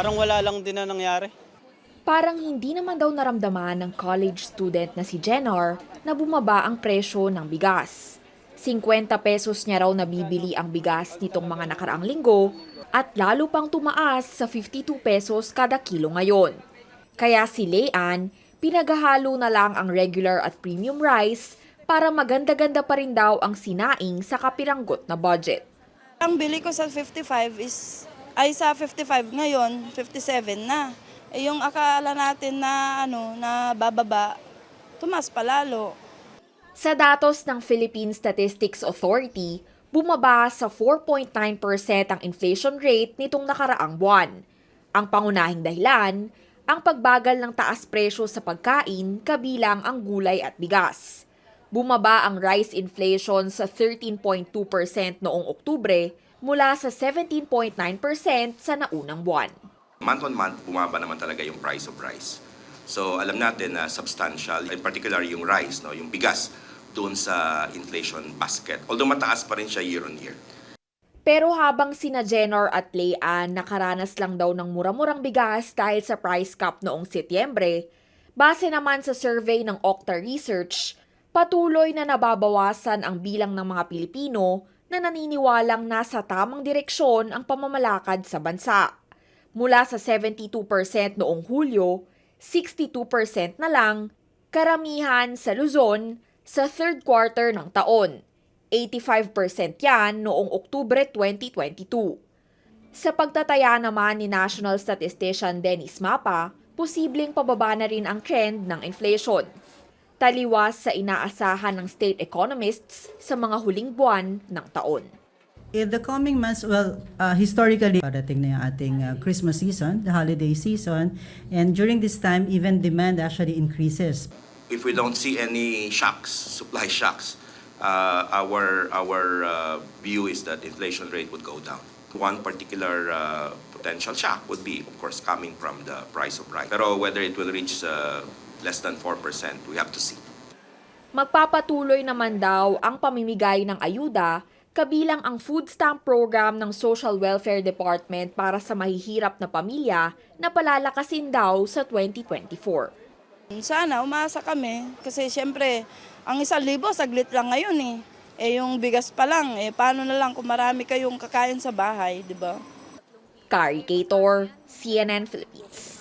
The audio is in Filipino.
Parang wala lang din na nangyari. Parang hindi naman daw naramdaman ng college student na si Jenor na bumaba ang presyo ng bigas. 50 pesos niya raw nabibili ang bigas nitong mga nakaraang linggo at lalo pang tumaas sa 52 pesos kada kilo ngayon. Kaya si Leanne, pinaghahalo na lang ang regular at premium rice para maganda-ganda pa rin daw ang sinaing sa kapiranggot na budget. Ang bili ko sa 55 is, ay sa 55 ngayon, 57 na. Eh yung akala natin na ano, na bababa, tumas palalo. Sa datos ng Philippine Statistics Authority, bumaba sa 4.9% ang inflation rate nitong nakaraang buwan. Ang pangunahing dahilan, ang pagbagal ng taas presyo sa pagkain kabilang ang gulay at bigas. Bumaba ang rice inflation sa 13.2% noong Oktubre mula sa 17.9% sa naunang buwan. Month on month, bumaba naman talaga yung price of rice. So alam natin na substantial, in particular yung rice, no, yung bigas, doon sa inflation basket. Although mataas pa rin siya year on year. Pero habang sina Jenor at Leanne nakaranas lang daw ng mura-murang bigas dahil sa price cap noong Setyembre, base naman sa survey ng Okta Research, patuloy na nababawasan ang bilang ng mga Pilipino na naniniwalang nasa tamang direksyon ang pamamalakad sa bansa. Mula sa 72% noong Hulyo, 62% na lang, karamihan sa Luzon sa third quarter ng taon. 85% yan noong Oktubre 2022. Sa pagtataya naman ni National Statistician Dennis Mapa, posibleng pababa na rin ang trend ng inflation. Taliwas sa inaasahan ng state economists sa mga huling buwan ng taon. In the coming months, well, uh, historically, parating na yung ating uh, Christmas season, the holiday season, and during this time, even demand actually increases. If we don't see any shocks, supply shocks, uh, our our uh, view is that inflation rate would go down. One particular uh, potential shock would be, of course, coming from the price of rice. Pero whether it will reach uh, less than 4%, we have to see. Magpapatuloy naman daw ang pamimigay ng ayuda kabilang ang food stamp program ng Social Welfare Department para sa mahihirap na pamilya na palalakasin daw sa 2024. Sana umasa kami kasi siyempre ang isang libo saglit lang ngayon eh. Eh yung bigas pa lang, eh paano na lang kung marami kayong kakain sa bahay, di ba? Kari Gator, CNN Philippines.